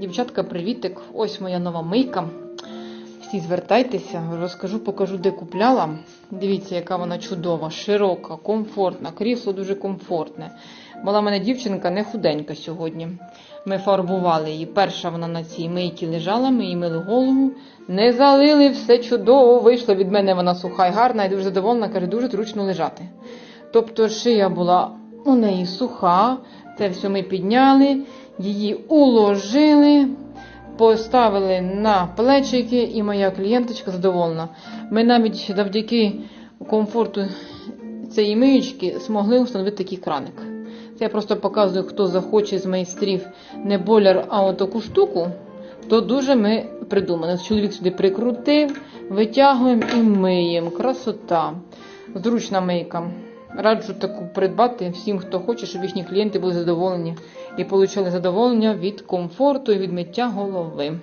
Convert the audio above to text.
Дівчатка, привітик! Ось моя нова мийка. Всі звертайтеся, розкажу, покажу, де купляла. Дивіться, яка вона чудова, широка, комфортна. Крісло дуже комфортне. Була в мене дівчинка не худенька сьогодні. Ми фарбували її. Перша вона на цій мийці лежала, ми їй мили голову. Не залили, все чудово. Вийшла від мене вона суха і гарна, і дуже задоволена, каже, дуже зручно лежати. Тобто шия була у неї суха, це все ми підняли, її уложили, поставили на плечики, і моя клієнточка задоволена. Ми навіть завдяки комфорту цієї миючки змогли встановити такий краник. Це я просто показую, хто захоче з майстрів не боляр, а отаку штуку, то дуже ми придумали. Чоловік сюди прикрутив, витягуємо і миємо. Красота. Зручна мийка. Раджу таку придбати всім, хто хоче, щоб їхні клієнти були задоволені і отримали задоволення від комфорту і від миття голови.